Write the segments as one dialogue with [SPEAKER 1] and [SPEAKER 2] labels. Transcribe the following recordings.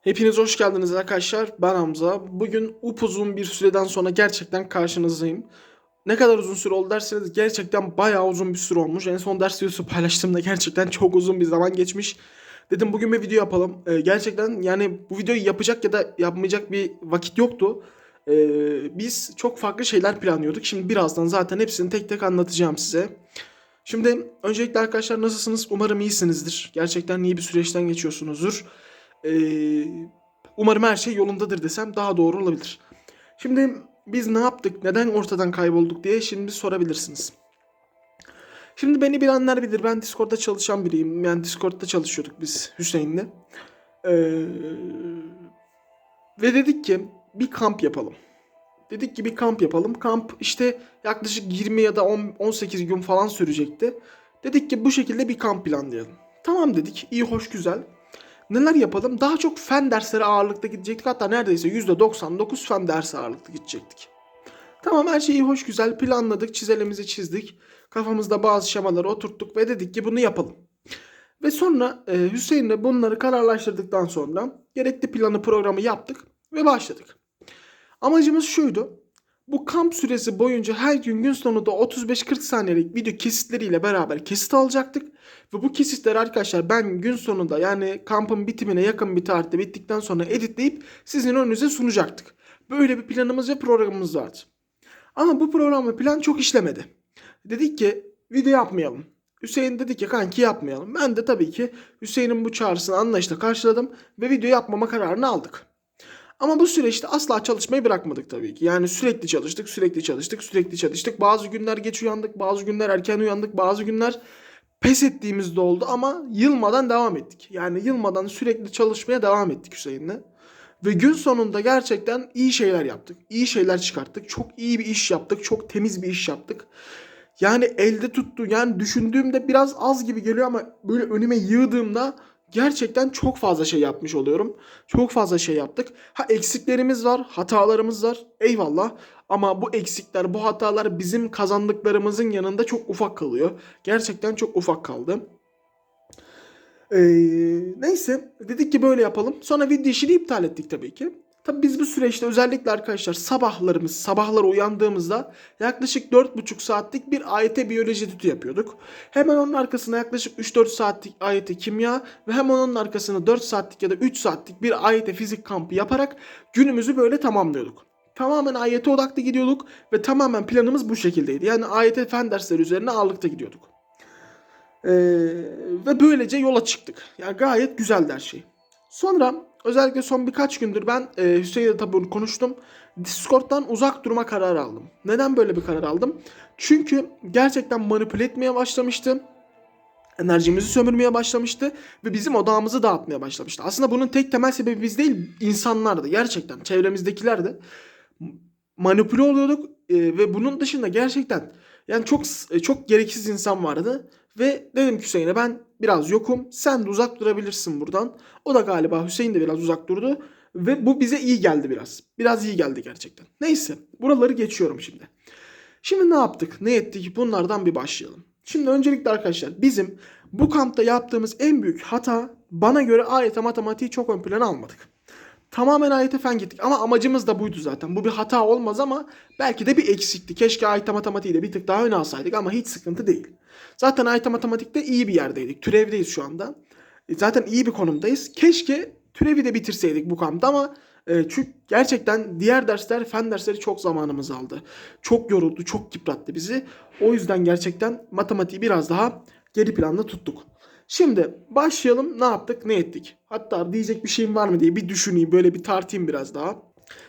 [SPEAKER 1] Hepiniz hoş geldiniz arkadaşlar. Ben Hamza. Bugün upuzun bir süreden sonra gerçekten karşınızdayım. Ne kadar uzun süre oldu derseniz gerçekten bayağı uzun bir süre olmuş. En son ders videosu paylaştığımda gerçekten çok uzun bir zaman geçmiş. Dedim bugün bir video yapalım. Ee, gerçekten yani bu videoyu yapacak ya da yapmayacak bir vakit yoktu. Ee, biz çok farklı şeyler planlıyorduk. Şimdi birazdan zaten hepsini tek tek anlatacağım size. Şimdi öncelikle arkadaşlar nasılsınız? Umarım iyisinizdir. Gerçekten iyi bir süreçten geçiyorsunuzdur. Ee, umarım her şey yolundadır desem daha doğru olabilir. Şimdi biz ne yaptık, neden ortadan kaybolduk diye şimdi sorabilirsiniz. Şimdi beni bilenler bilir. Ben Discord'da çalışan biriyim. Yani Discord'da çalışıyorduk biz Hüseyin'le. Ee, ve dedik ki bir kamp yapalım. Dedik ki bir kamp yapalım. Kamp işte yaklaşık 20 ya da 10, 18 gün falan sürecekti. Dedik ki bu şekilde bir kamp planlayalım. Tamam dedik. iyi hoş güzel. Neler yapalım? Daha çok fen dersleri ağırlıkta gidecektik. Hatta neredeyse %99 fen dersi ağırlıkta gidecektik. Tamam her şeyi hoş güzel planladık. Çizelimizi çizdik. Kafamızda bazı şemaları oturttuk ve dedik ki bunu yapalım. Ve sonra e, Hüseyin'le bunları kararlaştırdıktan sonra gerekli planı programı yaptık ve başladık. Amacımız şuydu. Bu kamp süresi boyunca her gün gün sonunda 35-40 saniyelik video kesitleriyle beraber kesit alacaktık. Ve bu kesitleri arkadaşlar ben gün sonunda yani kampın bitimine yakın bir tarihte bittikten sonra editleyip sizin önünüze sunacaktık. Böyle bir planımız ve programımız vardı. Ama bu program ve plan çok işlemedi. Dedik ki video yapmayalım. Hüseyin dedi ki kanki yapmayalım. Ben de tabii ki Hüseyin'in bu çağrısını anlayışla karşıladım ve video yapmama kararını aldık. Ama bu süreçte asla çalışmayı bırakmadık tabii ki. Yani sürekli çalıştık, sürekli çalıştık, sürekli çalıştık. Bazı günler geç uyandık, bazı günler erken uyandık, bazı günler pes ettiğimiz de oldu ama yılmadan devam ettik. Yani yılmadan sürekli çalışmaya devam ettik Hüseyin'le. Ve gün sonunda gerçekten iyi şeyler yaptık. İyi şeyler çıkarttık. Çok iyi bir iş yaptık. Çok temiz bir iş yaptık. Yani elde tuttu. Yani düşündüğümde biraz az gibi geliyor ama böyle önüme yığdığımda gerçekten çok fazla şey yapmış oluyorum. Çok fazla şey yaptık. Ha eksiklerimiz var, hatalarımız var. Eyvallah. Ama bu eksikler, bu hatalar bizim kazandıklarımızın yanında çok ufak kalıyor. Gerçekten çok ufak kaldı. Ee, neyse dedik ki böyle yapalım. Sonra video işini iptal ettik tabii ki. Tabii biz bu süreçte özellikle arkadaşlar sabahlarımız, sabahları uyandığımızda yaklaşık 4,5 saatlik bir AYT biyoloji tütü yapıyorduk. Hemen onun arkasına yaklaşık 3-4 saatlik AYT kimya ve hemen onun arkasına 4 saatlik ya da 3 saatlik bir AYT fizik kampı yaparak günümüzü böyle tamamlıyorduk. Tamamen AYT odaklı gidiyorduk ve tamamen planımız bu şekildeydi. Yani AYT fen dersleri üzerine ağırlıkta gidiyorduk. Ee, ve böylece yola çıktık. Yani gayet güzeldi her şey. Sonra özellikle son birkaç gündür ben e, Hüseyin'le tabi bunu konuştum. Discord'dan uzak durma kararı aldım. Neden böyle bir karar aldım? Çünkü gerçekten manipüle etmeye başlamıştı. Enerjimizi sömürmeye başlamıştı ve bizim odağımızı dağıtmaya başlamıştı. Aslında bunun tek temel sebebi biz değil, insanlardı. Gerçekten çevremizdekiler de manipüle oluyorduk e, ve bunun dışında gerçekten yani çok e, çok gereksiz insan vardı ve dedim ki Hüseyin'e ben biraz yokum. Sen de uzak durabilirsin buradan. O da galiba Hüseyin de biraz uzak durdu. Ve bu bize iyi geldi biraz. Biraz iyi geldi gerçekten. Neyse buraları geçiyorum şimdi. Şimdi ne yaptık? Ne ettik? Bunlardan bir başlayalım. Şimdi öncelikle arkadaşlar bizim bu kampta yaptığımız en büyük hata bana göre AYT matematiği çok ön plana almadık. Tamamen AYT fen gittik ama amacımız da buydu zaten. Bu bir hata olmaz ama belki de bir eksikti. Keşke AYT matematiği de bir tık daha öne alsaydık ama hiç sıkıntı değil. Zaten AYT matematikte iyi bir yerdeydik. Türevdeyiz şu anda. E, Zaten iyi bir konumdayız. Keşke türevi de bitirseydik bu kampta ama e, çünkü gerçekten diğer dersler, fen dersleri çok zamanımızı aldı. Çok yoruldu, çok yıprattı bizi. O yüzden gerçekten matematiği biraz daha geri planda tuttuk. Şimdi başlayalım ne yaptık ne ettik. Hatta diyecek bir şeyim var mı diye bir düşüneyim böyle bir tartayım biraz daha.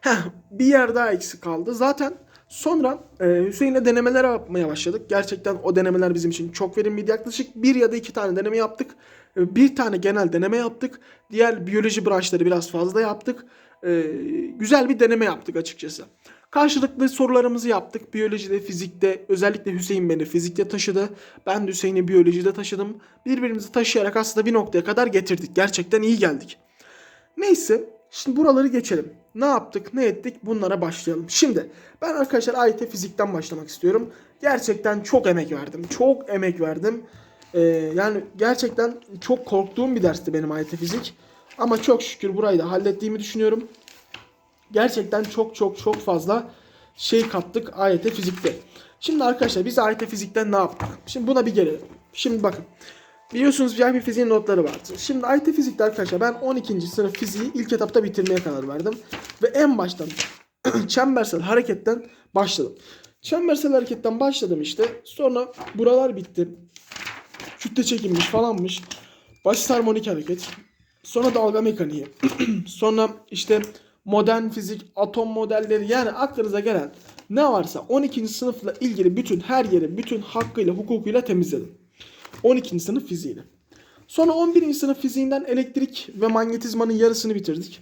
[SPEAKER 1] Heh, bir yer daha eksik kaldı. Zaten sonra e, Hüseyin'le denemeler yapmaya başladık. Gerçekten o denemeler bizim için çok verimliydi. Yaklaşık bir ya da iki tane deneme yaptık. E, bir tane genel deneme yaptık. Diğer biyoloji branşları biraz fazla yaptık. E, güzel bir deneme yaptık açıkçası. Karşılıklı sorularımızı yaptık. Biyolojide, fizikte, özellikle Hüseyin beni fizikte taşıdı. Ben de Hüseyin'i biyolojide taşıdım. Birbirimizi taşıyarak aslında bir noktaya kadar getirdik. Gerçekten iyi geldik. Neyse, şimdi buraları geçelim. Ne yaptık, ne ettik bunlara başlayalım. Şimdi ben arkadaşlar AYT fizikten başlamak istiyorum. Gerçekten çok emek verdim. Çok emek verdim. Ee, yani gerçekten çok korktuğum bir dersti benim AYT fizik. Ama çok şükür burayı da hallettiğimi düşünüyorum. Gerçekten çok çok çok fazla şey kattık AYT fizikte. Şimdi arkadaşlar biz AYT fizikten ne yaptık? Şimdi buna bir gelelim. Şimdi bakın. Biliyorsunuz VIP fiziğin notları vardı. Şimdi AYT fizikte arkadaşlar ben 12. sınıf fiziği ilk etapta bitirmeye karar verdim. Ve en baştan çembersel hareketten başladım. Çembersel hareketten başladım işte. Sonra buralar bitti. Kütle çekilmiş falanmış. Basit harmonik hareket. Sonra dalga mekaniği. Sonra işte modern fizik, atom modelleri yani aklınıza gelen ne varsa 12. sınıfla ilgili bütün her yeri bütün hakkıyla hukukuyla temizledim. 12. sınıf fiziğini. Sonra 11. sınıf fiziğinden elektrik ve manyetizmanın yarısını bitirdik.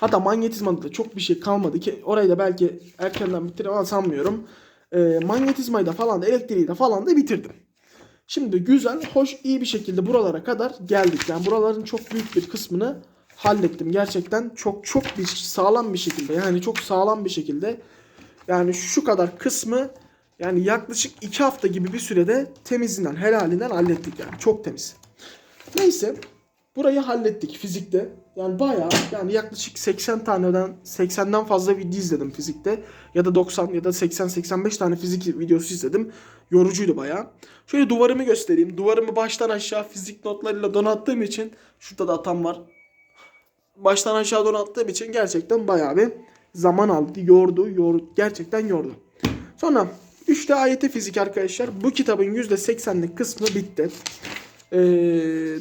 [SPEAKER 1] Hatta manyetizmada da çok bir şey kalmadı ki orayı da belki erkenden bitiririm ama sanmıyorum. E, manyetizmayı da falan da elektriği de falan da bitirdim. Şimdi güzel, hoş, iyi bir şekilde buralara kadar geldik. Yani buraların çok büyük bir kısmını hallettim. Gerçekten çok çok bir sağlam bir şekilde yani çok sağlam bir şekilde yani şu kadar kısmı yani yaklaşık 2 hafta gibi bir sürede temizinden helalinden hallettik yani çok temiz. Neyse burayı hallettik fizikte. Yani bayağı yani yaklaşık 80 taneden 80'den fazla video izledim fizikte. Ya da 90 ya da 80-85 tane fizik videosu izledim. Yorucuydu bayağı. Şöyle duvarımı göstereyim. Duvarımı baştan aşağı fizik notlarıyla donattığım için şurada da atam var. Baştan aşağı donattığım için gerçekten bayağı bir zaman aldı. Yordu, yordu. Gerçekten yordu. Sonra 3'te AYT fizik arkadaşlar. Bu kitabın %80'lik kısmı bitti. Ee,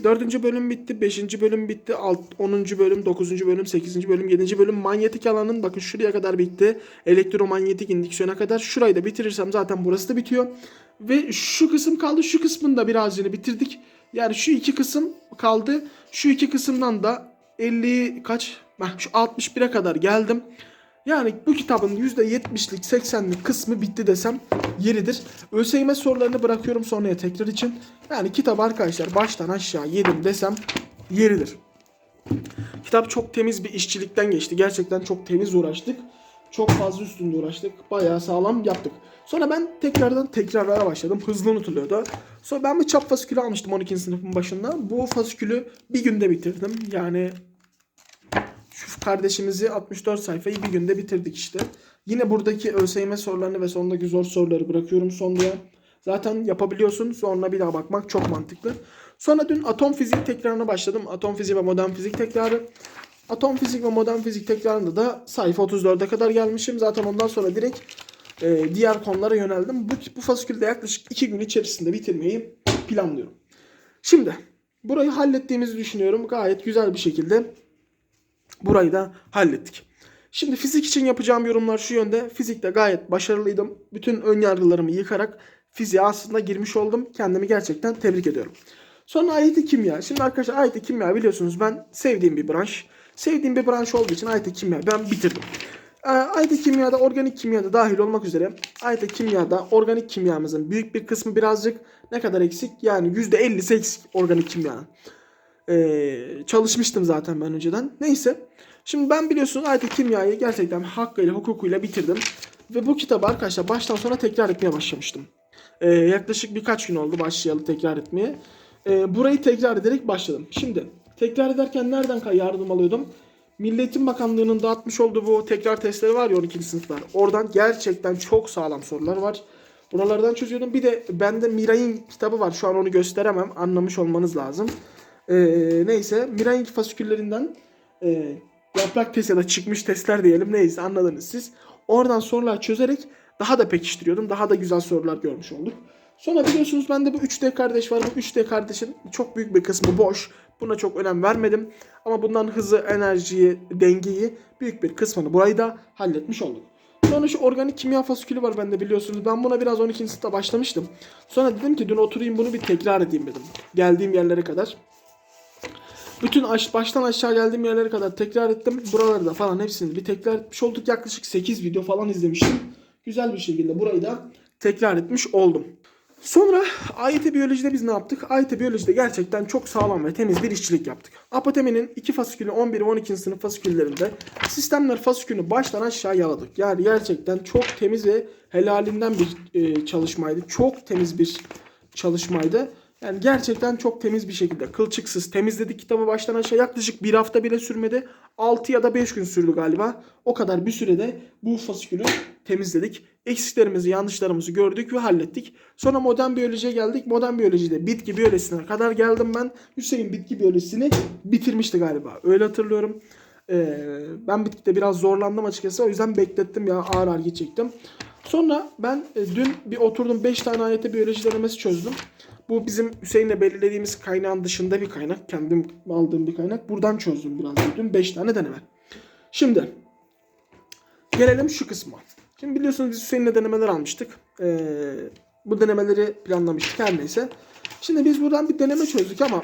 [SPEAKER 1] 4. bölüm bitti, 5. bölüm bitti, 10. bölüm, 9. bölüm, 8. bölüm, 7. bölüm manyetik alanın bakın şuraya kadar bitti. Elektromanyetik indüksiyona kadar. Şurayı da bitirirsem zaten burası da bitiyor. Ve şu kısım kaldı. Şu kısmını da birazcını bitirdik. Yani şu iki kısım kaldı. Şu iki kısımdan da 50 kaç? Heh, şu 61'e kadar geldim. Yani bu kitabın %70'lik 80'lik kısmı bitti desem yeridir. ÖSYM sorularını bırakıyorum sonraya tekrar için. Yani kitap arkadaşlar baştan aşağı yedim desem yeridir. Kitap çok temiz bir işçilikten geçti. Gerçekten çok temiz uğraştık. Çok fazla üstünde uğraştık. Bayağı sağlam yaptık. Sonra ben tekrardan tekrarlara başladım. Hızlı unutuluyordu. Sonra ben bir çap fasikülü almıştım 12. sınıfın başında. Bu fasikülü bir günde bitirdim. Yani şu kardeşimizi 64 sayfayı bir günde bitirdik işte. Yine buradaki ÖSYM sorularını ve sondaki zor soruları bırakıyorum sonraya. Zaten yapabiliyorsun. Sonra bir daha bakmak çok mantıklı. Sonra dün atom fiziği tekrarına başladım. Atom fiziği ve modern fizik tekrarı. Atom fizik ve modern fizik tekrarında da sayfa 34'e kadar gelmişim. Zaten ondan sonra direkt e, diğer konulara yöneldim. Bu, bu fasikülde yaklaşık 2 gün içerisinde bitirmeyi planlıyorum. Şimdi burayı hallettiğimizi düşünüyorum. Gayet güzel bir şekilde burayı da hallettik. Şimdi fizik için yapacağım yorumlar şu yönde. Fizikte gayet başarılıydım. Bütün ön yargılarımı yıkarak fiziğe aslında girmiş oldum. Kendimi gerçekten tebrik ediyorum. Sonra AYT kimya. Şimdi arkadaşlar AYT kimya biliyorsunuz ben sevdiğim bir branş. Sevdiğim bir branş olduğu için AYT kimya ben bitirdim. Ee, AYT kimyada organik kimyada dahil olmak üzere AYT kimyada organik kimyamızın büyük bir kısmı birazcık ne kadar eksik? Yani %50'si eksik organik kimyanın. Ee, çalışmıştım zaten ben önceden. Neyse. Şimdi ben biliyorsunuz AYT kimyayı gerçekten hakkıyla hukukuyla bitirdim. Ve bu kitabı arkadaşlar baştan sona tekrar etmeye başlamıştım. Ee, yaklaşık birkaç gün oldu başlayalı tekrar etmeye. Ee, burayı tekrar ederek başladım. Şimdi tekrar ederken nereden yardım alıyordum? Milletin Bakanlığı'nın dağıtmış olduğu bu tekrar testleri var ya 12. sınıflar. Oradan gerçekten çok sağlam sorular var. Buralardan çözüyordum. Bir de bende Miray'ın kitabı var. Şu an onu gösteremem. Anlamış olmanız lazım. Ee, neyse Miray'ın fasiküllerinden e, yaprak test ya da çıkmış testler diyelim. Neyse anladınız siz. Oradan sorular çözerek daha da pekiştiriyordum. Daha da güzel sorular görmüş olduk. Sonra biliyorsunuz bende bu 3D kardeş var. Bu 3D kardeşin çok büyük bir kısmı boş. Buna çok önem vermedim. Ama bundan hızı, enerjiyi, dengeyi büyük bir kısmını burayı da halletmiş olduk. Sonra şu organik kimya fasikülü var bende biliyorsunuz. Ben buna biraz 12. sınıfta başlamıştım. Sonra dedim ki dün oturayım bunu bir tekrar edeyim dedim. Geldiğim yerlere kadar. Bütün aş, baştan aşağı geldiğim yerlere kadar tekrar ettim. Buraları da falan hepsini bir tekrar etmiş olduk. Yaklaşık 8 video falan izlemiştim. Güzel bir şekilde burayı da tekrar etmiş oldum. Sonra AYT biyolojide biz ne yaptık? AYT biyolojide gerçekten çok sağlam ve temiz bir işçilik yaptık. Apotemi'nin iki fasikülü 11 ve 12. sınıf fasiküllerinde sistemler fasikülünü baştan aşağı yaladık. Yani gerçekten çok temiz ve helalinden bir e, çalışmaydı. Çok temiz bir çalışmaydı. Yani gerçekten çok temiz bir şekilde kılçıksız temizledik kitabı baştan aşağı yaklaşık bir hafta bile sürmedi. 6 ya da 5 gün sürdü galiba. O kadar bir sürede bu fasikülü temizledik. Eksiklerimizi yanlışlarımızı gördük ve hallettik. Sonra modern biyolojiye geldik. Modern biyolojide bitki biyolojisine kadar geldim ben. Hüseyin bitki biyolojisini bitirmişti galiba. Öyle hatırlıyorum. Ee, ben bitkide biraz zorlandım açıkçası. O yüzden beklettim ya ağır ağır gidecektim. Sonra ben e, dün bir oturdum 5 tane AYT biyoloji denemesi çözdüm. Bu bizim Hüseyin'le belirlediğimiz kaynağın dışında bir kaynak. Kendim aldığım bir kaynak. Buradan çözdüm biraz. Dün 5 tane deneme. Şimdi gelelim şu kısma. Şimdi biliyorsunuz biz Hüseyin'le denemeler almıştık. Ee, bu denemeleri planlamıştık her neyse. Şimdi biz buradan bir deneme çözdük ama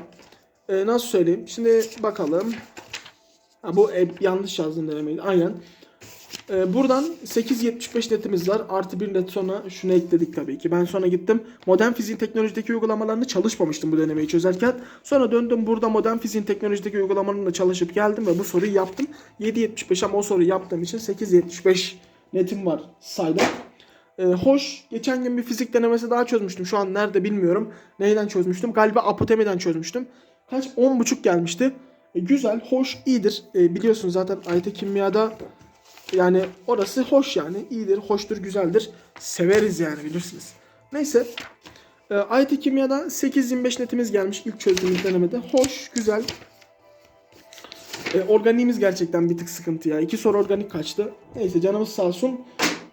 [SPEAKER 1] e, nasıl söyleyeyim? Şimdi bakalım. Ha, bu e, yanlış yazdım denemeydi. Aynen. Ee, buradan 8.75 netimiz var. Artı bir net sonra şunu ekledik tabii ki. Ben sonra gittim. Modern fiziğin teknolojideki uygulamalarını çalışmamıştım bu denemeyi çözerken. Sonra döndüm burada modern fiziğin teknolojideki uygulamalarını çalışıp geldim ve bu soruyu yaptım. 7.75 ama o soruyu yaptığım için 8.75 netim var sayda. Ee, hoş. Geçen gün bir fizik denemesi daha çözmüştüm. Şu an nerede bilmiyorum. Neyden çözmüştüm? Galiba apotemiden çözmüştüm. Kaç? 10.5 gelmişti. E, güzel, hoş, iyidir. E, biliyorsunuz zaten AYT kimyada yani orası hoş yani. iyidir, hoştur, güzeldir. Severiz yani bilirsiniz. Neyse. E, AYT kimyadan 8.25 netimiz gelmiş ilk çözdüğümüz denemede. Hoş, güzel. E, organiğimiz gerçekten bir tık sıkıntı ya. İki soru organik kaçtı. Neyse canımız sağ olsun.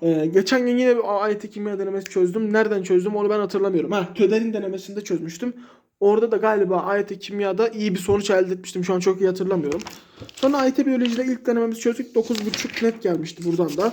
[SPEAKER 1] E, geçen gün yine bir AYT kimya denemesi çözdüm. Nereden çözdüm onu ben hatırlamıyorum. Ha, Töder'in denemesinde çözmüştüm. Orada da galiba AYT kimyada iyi bir sonuç elde etmiştim. Şu an çok iyi hatırlamıyorum. Sonra AYT biyolojide ilk denememizi çözdük. 9.5 net gelmişti buradan da.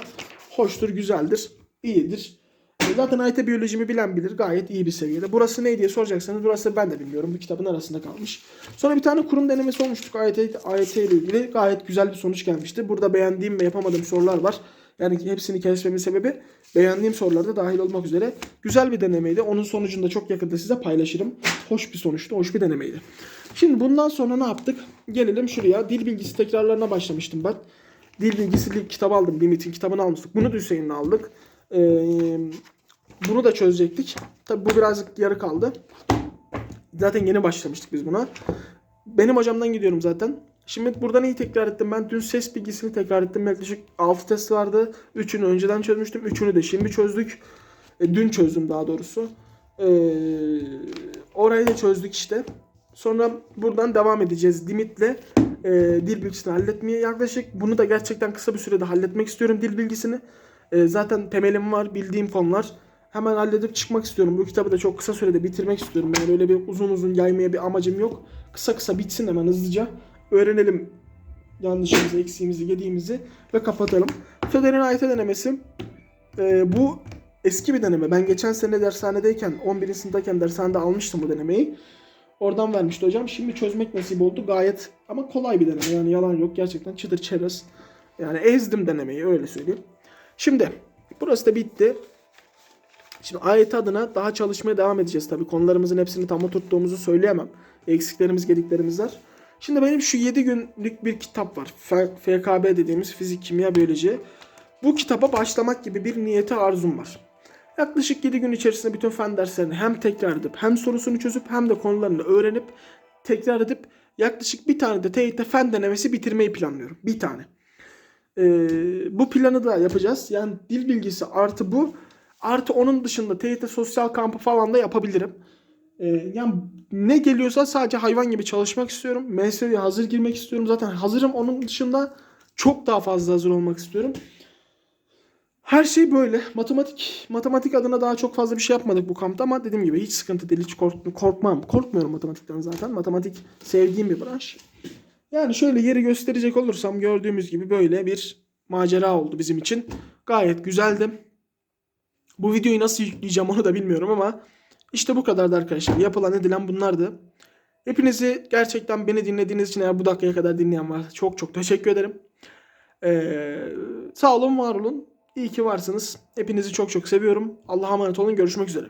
[SPEAKER 1] Hoştur, güzeldir, iyidir. E, Zaten AYT biyolojimi bilen bilir. Gayet iyi bir seviyede. Burası ne diye soracaksanız burası ben de bilmiyorum. Bu kitabın arasında kalmış. Sonra bir tane kurum denemesi olmuştuk AYT, AYT ile ilgili. Gayet güzel bir sonuç gelmişti. Burada beğendiğim ve yapamadığım sorular var. Yani hepsini kesmemin sebebi beğendiğim sorularda dahil olmak üzere güzel bir denemeydi. Onun sonucunu da çok yakında size paylaşırım. Hoş bir sonuçtu, hoş bir denemeydi. Şimdi bundan sonra ne yaptık? Gelelim şuraya. Dil bilgisi tekrarlarına başlamıştım ben. Dil bilgisi kitap aldım. Limit'in kitabını almıştık. Bunu da Hüseyin'le aldık. Ee, bunu da çözecektik. Tabi bu birazcık yarı kaldı. Zaten yeni başlamıştık biz buna. Benim hocamdan gidiyorum zaten. Şimdi buradan iyi tekrar ettim. Ben dün ses bilgisini tekrar ettim. Yaklaşık 6 test vardı. 3'ünü önceden çözmüştüm. 3'ünü de şimdi çözdük. E, dün çözdüm daha doğrusu. E, orayı da çözdük işte. Sonra buradan devam edeceğiz. Limit'le e, dil bilgisini halletmeye yaklaşık. Bunu da gerçekten kısa bir sürede halletmek istiyorum dil bilgisini. E, zaten temelim var, bildiğim konular. Hemen halledip çıkmak istiyorum. Bu kitabı da çok kısa sürede bitirmek istiyorum. Yani öyle bir uzun uzun yaymaya bir amacım yok. Kısa kısa bitsin hemen hızlıca. Öğrenelim yanlışımızı, eksiğimizi, yediğimizi ve kapatalım. AYT denemesi e, bu eski bir deneme. Ben geçen sene dershanedeyken, 11. sınıftayken dershanede almıştım bu denemeyi. Oradan vermişti hocam. Şimdi çözmek nasip oldu. Gayet ama kolay bir deneme. Yani yalan yok. Gerçekten çıtır çerez. Yani ezdim denemeyi öyle söyleyeyim. Şimdi burası da bitti. Şimdi AYT adına daha çalışmaya devam edeceğiz tabii. Konularımızın hepsini tam oturttuğumuzu söyleyemem. Eksiklerimiz, gediklerimiz var. Şimdi benim şu 7 günlük bir kitap var. FKB dediğimiz fizik, kimya, biyoloji. Bu kitaba başlamak gibi bir niyeti arzum var. Yaklaşık 7 gün içerisinde bütün fen derslerini hem tekrar edip hem sorusunu çözüp hem de konularını öğrenip tekrar edip yaklaşık bir tane de TYT fen denemesi bitirmeyi planlıyorum. Bir tane. Ee, bu planı da yapacağız. Yani dil bilgisi artı bu. Artı onun dışında TYT sosyal kampı falan da yapabilirim. Ee, yani ne geliyorsa sadece hayvan gibi çalışmak istiyorum. MSV'ye hazır girmek istiyorum. Zaten hazırım. Onun dışında çok daha fazla hazır olmak istiyorum. Her şey böyle. Matematik matematik adına daha çok fazla bir şey yapmadık bu kampta ama dediğim gibi hiç sıkıntı değil. Hiç kork- korkmam. Korkmuyorum matematikten zaten. Matematik sevdiğim bir branş. Yani şöyle yeri gösterecek olursam gördüğümüz gibi böyle bir macera oldu bizim için. Gayet güzeldi. Bu videoyu nasıl yükleyeceğim onu da bilmiyorum ama işte bu kadardı arkadaşlar. Yapılan edilen bunlardı. Hepinizi gerçekten beni dinlediğiniz için eğer bu dakikaya kadar dinleyen varsa çok çok teşekkür ederim. Ee, sağ olun var olun. İyi ki varsınız. Hepinizi çok çok seviyorum. Allah'a emanet olun. Görüşmek üzere.